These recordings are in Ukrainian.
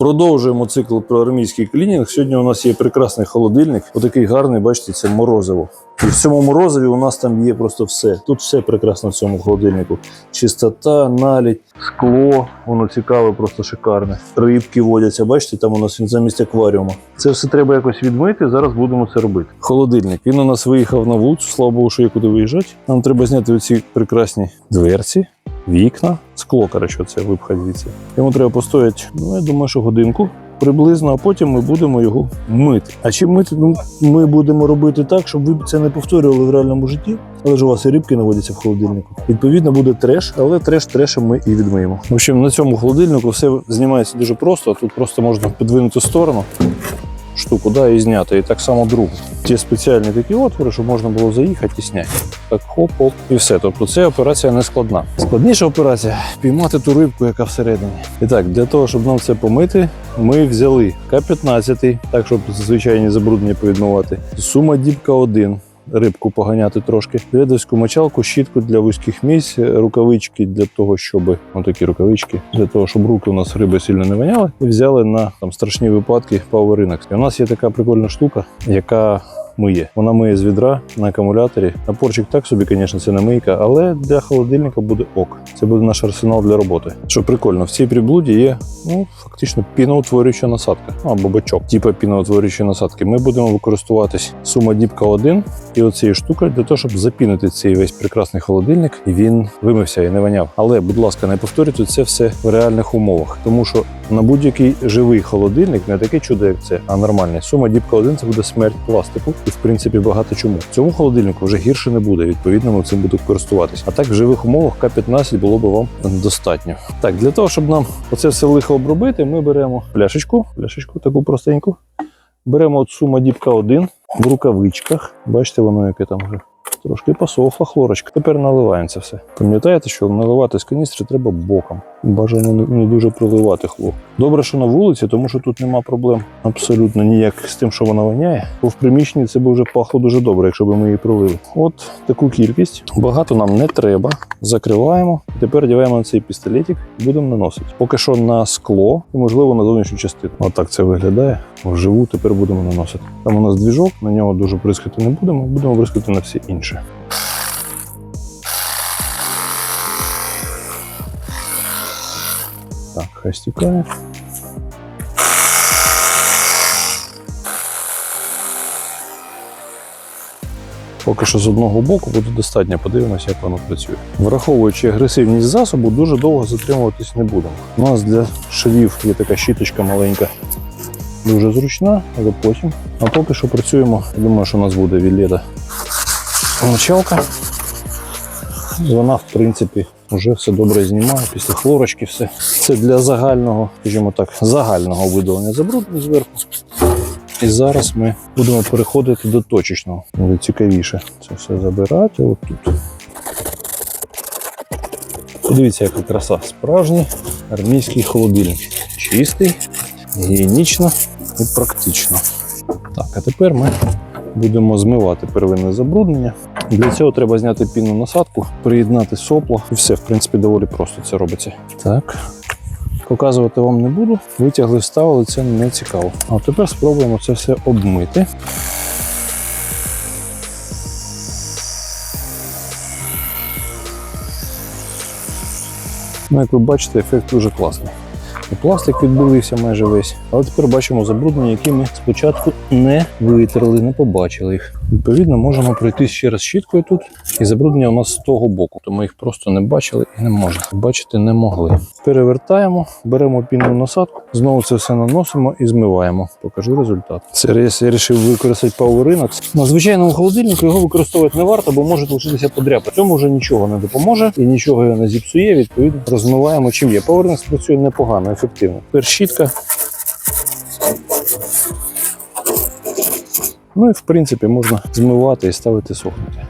Продовжуємо цикл про армійський клінінг. Сьогодні у нас є прекрасний холодильник. Отакий гарний, бачите, це морозиво. І в цьому морозиві у нас там є просто все. Тут все прекрасно в цьому холодильнику. Чистота, налідь, скло, воно цікаве, просто шикарне. Рибки водяться, бачите, там у нас він замість акваріуму. Це все треба якось відмити. Зараз будемо це робити. Холодильник. Він у нас виїхав на вулицю. Слава Богу, що є куди виїжджати. Нам треба зняти оці прекрасні дверці. Вікна, скло, коротше, це звідси. Йому треба постояти, ну я думаю, що годинку приблизно, а потім ми будемо його мити. А чим мити? Ну, ми будемо робити так, щоб ви це не повторювали в реальному житті. Але ж у вас і рибки наводяться в холодильнику. Відповідно, буде треш, але треш трешем ми і відмиємо. В общем, на цьому холодильнику все знімається дуже просто. Тут просто можна підвинути сторону штуку, да, і зняти. І так само другу. Ті спеціальні такі отвори, щоб можна було заїхати і зняти. Так, хоп-хоп, і все. Тобто це операція не складна. Складніша операція піймати ту рибку, яка всередині. І так, для того, щоб нам це помити, ми взяли К-15, так, щоб звичайні забруднення повідмувати. Сума дібка 1. Рибку поганяти трошки, ледовську мочалку, щітку для вузьких місць, рукавички для того, щоб ну такі рукавички, для того, щоб руки у нас риби сильно не воняли, і взяли на там страшні випадки Power. І у нас є така прикольна штука, яка миє. Вона миє з відра на акумуляторі. Напорчик так собі, звісно, це не мийка, але для холодильника буде ок. Це буде наш арсенал для роботи. Що прикольно, в цій приблуді є ну фактично піноутворююча насадка ну, або бачок, типу піноутворюючої насадки. Ми будемо використовуватись сума діпка 1 і оцією штукою для того, щоб запінити цей весь прекрасний холодильник, і він вимився і не воняв. Але, будь ласка, не повторюйте це все в реальних умовах, тому що на будь-який живий холодильник не таке чудо, як це, а нормальний. Сума діпка 1 це буде смерть пластику, і в принципі багато чому. Цьому холодильнику вже гірше не буде. Відповідно, ми цим будемо користуватись. А так в живих умовах К-15 було б вам достатньо. Так, для того, щоб нам оце все лихо обробити, ми беремо пляшечку, пляшечку таку простеньку. Беремо от сума діпка 1 в рукавичках. Бачите, воно яке там вже трошки посохла хлорочка. Тепер наливаємо це все. Пам'ятаєте, що наливати з каністри треба боком. Бажано не- дуже проливати хлор. Добре, що на вулиці, тому що тут нема проблем абсолютно ніяк з тим, що вона воняє. Бо в приміщенні це б вже пахло дуже добре, якщо б ми її пролили. От таку кількість. Багато нам не треба. Закриваємо. Тепер діваємо на цей пістолетик і будемо наносити. Поки що на скло і, можливо, на зовнішню частину. Отак це виглядає. Вживу тепер будемо наносити. Там у нас двіжок, на нього дуже бризкати не будемо, будемо бризкати на всі інші. Хай стікає. Поки що з одного боку буде достатньо, подивимося, як воно працює. Враховуючи агресивність засобу, дуже довго затримуватись не будемо. У нас для швів є така щіточка маленька, дуже зручна, але потім. А поки що працюємо. Думаю, що у нас буде вілета мочалка. Вона, в принципі, вже все добре знімає після хлорочки. Все це для загального, скажімо так, загального видалення забруднень зверху. І зараз ми будемо переходити до точечного. Буде цікавіше це все забирати. От тут. Подивіться, яка краса. Справжній армійський холодильник. Чистий, гігієнічно і практично. Так, а тепер ми будемо змивати первинне забруднення. Для цього треба зняти пінну насадку, приєднати сопло. І все, в принципі, доволі просто це робиться. Так. Показувати вам не буду. Витягли, вставили, це не цікаво. А тепер спробуємо це все обмити. Ну, як ви бачите, ефект дуже класний. І пластик відбилився майже весь. Але тепер бачимо забруднення, які ми спочатку не витерли, не побачили їх. Відповідно, можемо пройти ще раз щіткою тут. І забруднення у нас з того боку, то ми їх просто не бачили і не можна. Бачити не могли. Перевертаємо, беремо пінну насадку, знову це все наносимо і змиваємо. Покажу результат. Це я вирішив використати Rinax. На звичайному холодильнику його використовувати не варто, бо може лишитися подряпа. Цьому вже нічого не допоможе і нічого його не зіпсує. Відповідно, розмиваємо чим є. Rinax працює непогано, ефективно. Тепер щітка. Ну і в принципі можна змивати і ставити сохнути.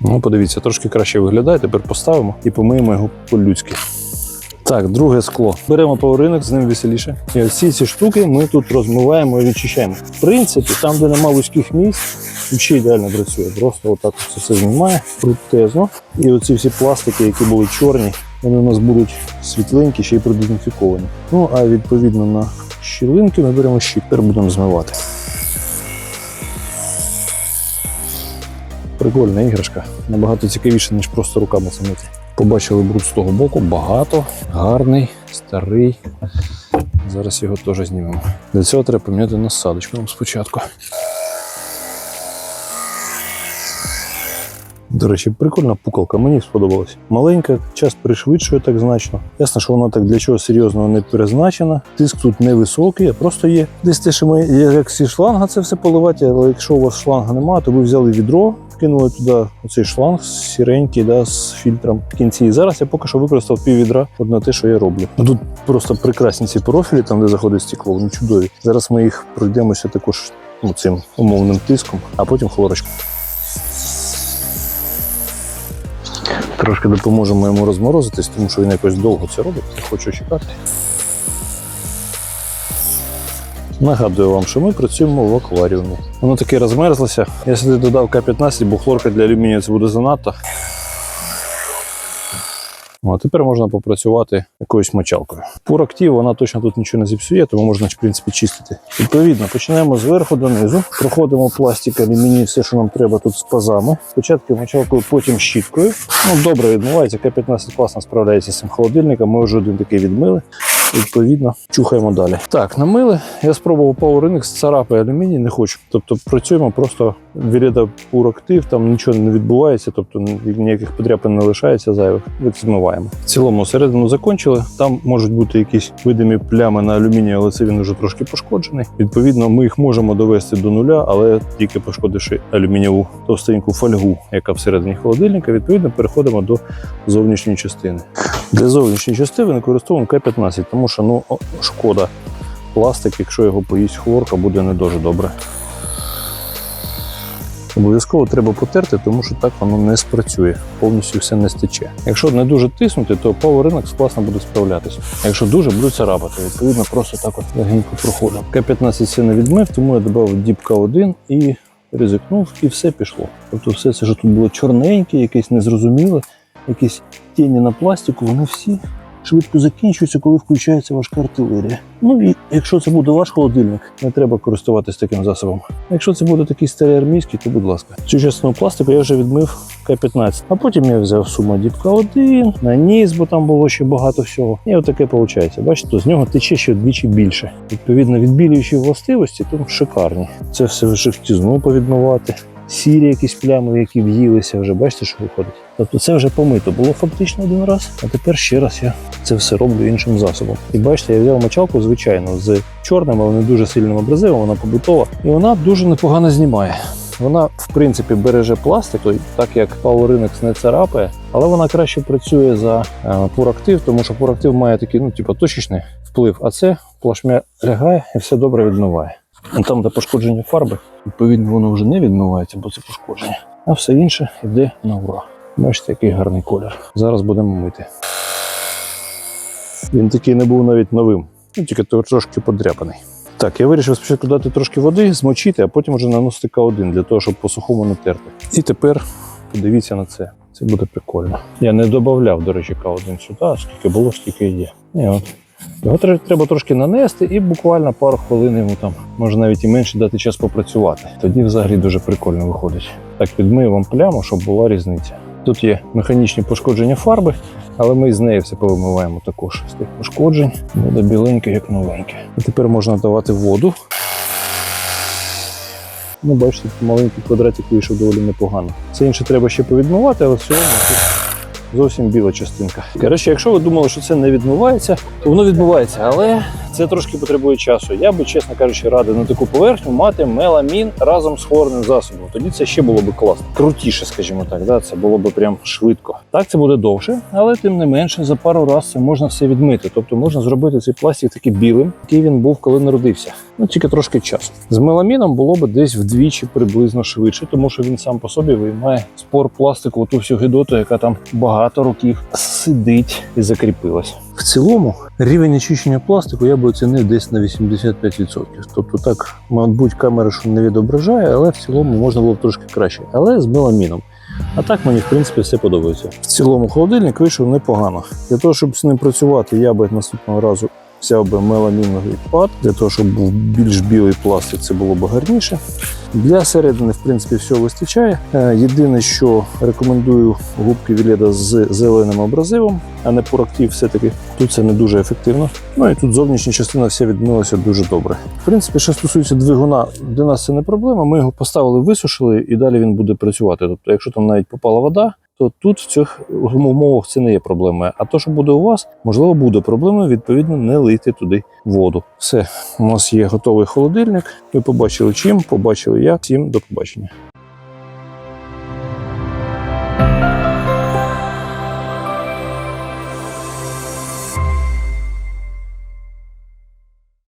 Ну, подивіться, трошки краще виглядає. Тепер поставимо і помиємо його по-людськи. Так, друге скло. Беремо поворинок, з ним веселіше. І всі ці штуки ми тут розмиваємо і відчищаємо. В принципі, там, де нема вузьких місць, ще ідеально працює. Просто отак це все знімає крутезно. І оці всі пластики, які були чорні, вони у нас будуть світленькі, ще й продезінфіковані. Ну а відповідно на щілинки ми беремо ще тепер будемо змивати. Прикольна іграшка, набагато цікавіше, ніж просто руками це. Побачили бруд з того боку, багато, гарний, старий. Зараз його теж знімемо. Для цього треба поміняти насадочку спочатку. До речі, прикольна пукалка, мені сподобалась. Маленька, час пришвидшує так значно. Ясно, що вона так для чого серйозного не призначена. Тиск тут невисокий, а просто є. Десь те, що ми як зі шланга це все поливати, але якщо у вас шланга немає, то ви взяли відро, кинули туди оцей шланг сіренький, да, з фільтром в кінці. І зараз я поки що використав пів відра на те, що я роблю. Ну, Тут просто прекрасні ці профілі, там де заходить стекло, вони чудові. Зараз ми їх пройдемося також ну, цим умовним тиском, а потім хлорочку. Трошки допоможемо йому розморозитись, тому що він якось довго це робить. я хочу чекати. Нагадую вам, що ми працюємо в акваріумі. Воно таке розмерзлося. Я сюди додав К-15, бо хлорка для алюмінія це буде занадто. Ну, А тепер можна попрацювати якоюсь мочалкою. Пурактив, вона точно тут нічого не зіпсує, тому можна в принципі чистити. Відповідно, починаємо зверху донизу, проходимо пластик, алюміній, все, що нам треба тут з пазами. Спочатку мочалкою, потім щіткою. Ну, добре відмивається. К-15 класно справляється з цим холодильником. Ми вже один такий відмили. Відповідно, чухаємо далі. Так, намили. Я спробував Power Rinix, царапає алюміній, не хочу. Тобто працюємо просто Віріда Пурактив, там нічого не відбувається, тобто ніяких подряпин не лишається зайвих. Від змиваємо. В цілому середину закончили. Там можуть бути якісь видимі плями на алюмінії, але це він вже трошки пошкоджений. Відповідно, ми їх можемо довести до нуля, але тільки пошкодивши алюмінієву товстеньку фольгу, яка всередині холодильника, відповідно переходимо до зовнішньої частини. Для зовнішньої частини використовуємо К-15, тому що ну шкода. Пластик, якщо його поїсть хлорка, буде не дуже добре. Обов'язково треба потерти, тому що так воно не спрацює, повністю все не стече. Якщо не дуже тиснути, то Rinux класно буде справлятися. Якщо дуже буде царапати, відповідно, просто так от легенько проходимо. К-15 це не відмив, тому я додав Deep K1 і ризикнув, і все пішло. Тобто все це, що тут було чорненьке, якесь незрозуміле, якісь тіні на пластику, вони всі швидко закінчуються, коли включається важка артилерія. Ну і якщо це буде ваш холодильник, не треба користуватись таким засобом. Якщо це буде такий старий армійський, то будь ласка. Цю частину пластику я вже відмив К-15. А потім я взяв суму Діпка 1 наніс, бо там було ще багато всього. І отаке виходить. Бачите, з нього тече ще вдвічі більше. Відповідно, відбілюючі властивості тут шикарні. Це все в жовтізну повідмивати. Сірі якісь плями, які в'їлися вже, бачите, що виходить. Тобто це вже помито було фактично один раз, а тепер ще раз я це все роблю іншим засобом. І бачите, я взяв мочалку, звичайно, з чорним, але не дуже сильним абразивом, вона побутова, і вона дуже непогано знімає. Вона, в принципі, береже пластик, так як Power Rinix не царапає, але вона краще працює за е, пурактив, тому що пурактив має такий, ну, типу, точечний вплив, а це плашмя лягає і все добре відмиває. Там, де пошкодження фарби, відповідно, воно вже не відмивається, бо це пошкодження. А все інше йде на ура. Бачите, який гарний колір. Зараз будемо мити. Він такий не був навіть новим, тільки трошки подряпаний. Так, я вирішив спочатку дати трошки води, змочити, а потім вже наносити К1 для того, щоб по сухому не терти. І тепер подивіться на це. Це буде прикольно. Я не додавав, до речі, К1 сюди, скільки було, стільки є. І от. Його треба трошки нанести і буквально пару хвилин йому там, може навіть і менше дати час попрацювати. Тоді взагалі дуже прикольно виходить. Так, відмию вам пляму, щоб була різниця. Тут є механічні пошкодження фарби, але ми з нею все повимиваємо також з тих пошкоджень. Буде біленьке, як новеньке. І тепер можна давати воду. Ну, бачите, маленький квадратик вийшов доволі непогано. Це інше треба ще повідмивати, але в цілому тут зовсім біла частинка. Коротше, якщо ви думали, що це не відмивається, то воно відбувається, але це трошки потребує часу. Я би, чесно кажучи, радив на таку поверхню мати меламін разом з хлорним засобом. Тоді це ще було б класно. Крутіше, скажімо так, да? це було б прям швидко. Так це буде довше, але тим не менше за пару разів це можна все відмити. Тобто можна зробити цей пластик такий білим, який він був, коли народився. Ну тільки трошки часу. З меламіном було б десь вдвічі приблизно швидше, тому що він сам по собі виймає спор пластику, оту всю гидоту, яка там багато років сидить і закріпилась. В цілому рівень очищення пластику я би оцінив десь на 85%. Тобто так, мабуть, камера що не відображає, але в цілому можна було б трошки краще. Але з меламіном. А так мені, в принципі, все подобається. В цілому холодильник вийшов непогано. Для того, щоб з ним працювати, я би наступного разу взяв би меламіновий пад, для того, щоб був більш білий пластик, це було б гарніше. Для середини, в принципі, всього вистачає. Е, Єдине, що рекомендую губки Віледа з зеленим абразивом, а не порактив все-таки. Тут це не дуже ефективно. Ну і тут зовнішня частина вся відмилася дуже добре. В принципі, що стосується двигуна, для нас це не проблема. Ми його поставили, висушили, і далі він буде працювати. Тобто, якщо там навіть попала вода, то тут в цих умовах це не є проблемою. А то, що буде у вас, можливо, буде проблемою, відповідно, не лити туди воду. Все, у нас є готовий холодильник. Ви побачили чим, побачили як. Всім до побачення.